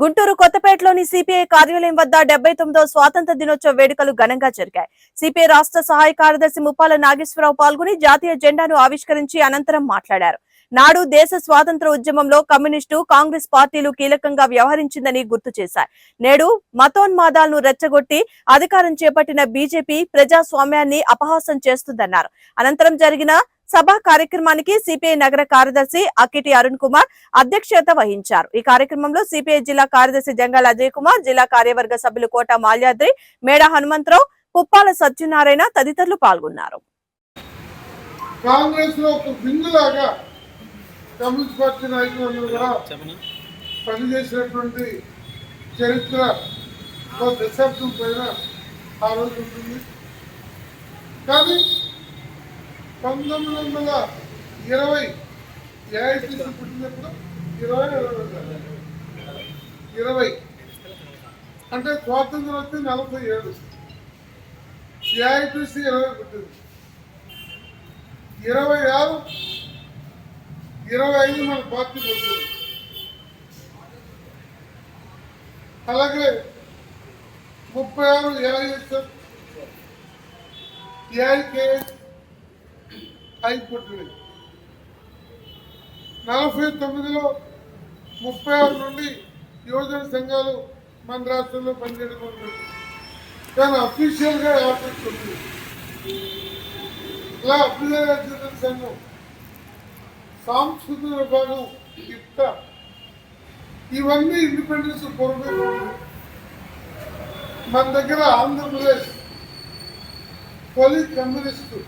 Guntur కొత్తపేటలోని CPI కార్యాలయం వద్ద డెబ్బై తొమ్మిదో స్వాతంత్ర దినోత్సవ వేడుకలు ఘనంగా జరిగాయి. సిపిఐ రాష్ట్ర సహాయ కార్యదర్శి ముప్పాల నాగేశ్వరరావు పాల్గొని జాతీయ జెండాను ఆవిష్కరించి అనంతరం మాట్లాడారు. నాడు దేశ స్వాతంత్ర ఉద్యమంలో కమ్యూనిస్టు కాంగ్రెస్ పార్టీలు కీలకంగా వ్యవహరించిందని గుర్తు చేశారు నేడు మతోన్మాదాలను రెచ్చగొట్టి అధికారం చేపట్టిన బీజేపీ ప్రజాస్వామ్యాన్ని అపహాసం చేస్తుందన్నారు. అనంతరం జరిగిన సభా కార్యక్రమానికి సిపిఐ నగర కార్యదర్శి అక్కిటి అరుణ్ కుమార్ అధ్యక్షత వహించారు. ఈ కార్యక్రమంలో సిపిఐ జిల్లా కార్యదర్శి జంగాల అజయ్ కుమార్ జిల్లా కార్యవర్గ సభ్యులు కోట మాల్యాద్రి మేడ హనుమంతరావు పుప్పాల సత్యనారాయణ తదితరులు పాల్గొన్నారు. కాంగ్రెస్లో ఒక బిందులాగా కమ్యూనిస్ట్ పార్టీ నాయకులందరూ కూడా పనిచేసినటువంటి చరిత్ర దశాబ్దం పైన ఆ రోజు ఉంటుంది. కానీ పంతొమ్మిది వందల ఇరవై ఏఐటీసీ పుట్టినప్పుడు ఇరవై ఇరవై ఇరవై అంటే స్వాతంత్రం వచ్చి నలభై ఏడు. ఏఐటీసీ ఇరవై పుట్టింది. ఇరవై ఆరు ఇరవై ఐదు మన పార్టీ పుట్టింది. అలాగే ముప్పై ఆరు ఏఐఎస్ఎఫ్ ఏఐకేఎస్ ఐదు పుట్టింది నలభై తొమ్మిదిలో ముప్పై ఆరు నుండి యువజన సంఘాలు మన రాష్ట్రంలో పనిచేయడం ఉంటుంది. కానీ అఫీషియల్గా ఆఫీస్ ఉంది. ఇలా అభ్యుదయ యువజన సంఘం సాంస్కృతిక విభాగం ఇప్ట ఇవన్నీ ఇండిపెండెన్స్ పూర్వమే మన దగ్గర ఆంధ్రప్రదేశ్ పొలి కమ్యూనిస్టు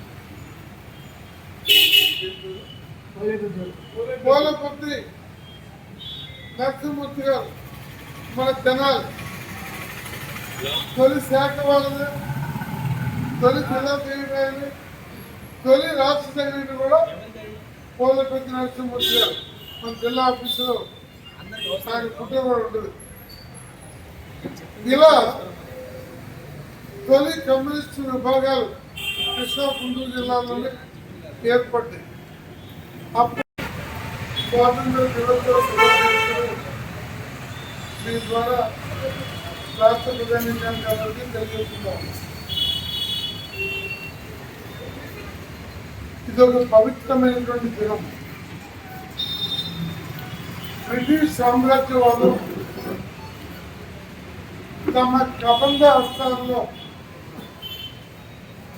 పోలపర్తి నరసింహమూర్తి గారు మన తెనాలి. తొలి శాఖ వాళ్ళది తొలి జిల్లా చేయడానికి తొలి రాష్ట్ర సెక్రటరీ కూడా పోలపర్తి నరసింహమూర్తి గారు. మన జిల్లా ఆఫీసులో ఆయన పుట్టిన కూడా ఉంటుంది. ఇలా తొలి కమ్యూనిస్టు విభాగాలు కృష్ణా గుంటూరు జిల్లాలోనే ఏర్పడ్డాయి. అప్పుడు స్వాతంత్ర ద్వారా రాష్ట్ర తెలియజేస్తున్నాం ఇది ఒక పవిత్రమైనటువంటి దినం. బ్రిటిష్ సామ్రాజ్యవాదం తమ కబంధ హస్తాల్లో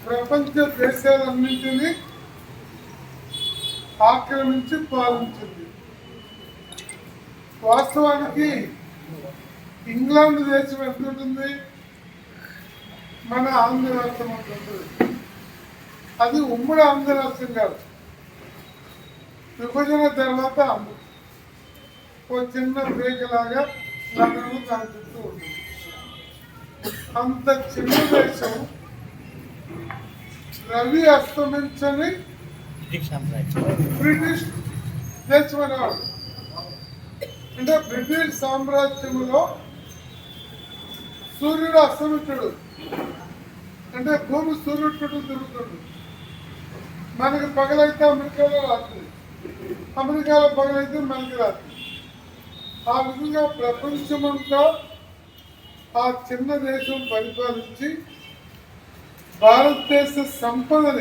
ప్రపంచ దేశాలన్నింటినీ ఆక్రమించి పాలించింది వాస్తవానికి ఇంగ్లాండ్ దేశం ఎట్లుంటుంది మన ఆంధ్ర రాష్ట్రం ఉంటుంది. అది ఉమ్మడి ఆంధ్ర రాష్ట్రం కాదు. విభజన తర్వాత ఓ చిన్న బ్రేక్ నగరం దాని చుట్టూ ఉంటుంది అంత చిన్న దేశం రవి అస్తమించని బ్రిటిష్ దేశం అంటే బ్రిటిష్ సామ్రాజ్యంలో సూర్యుడు అస్తమించడు అంటే భూమి సూర్యుడు చుట్టూ తిరుగుతుంది మనకి పగలైతే అమెరికాలో రాత్రి. అమెరికాలో పగలైతే మనకి రాత్రి. ఆ విధంగా ప్రపంచమంతా ఆ చిన్న దేశం పరిపాలించి భారతదేశ సంపదని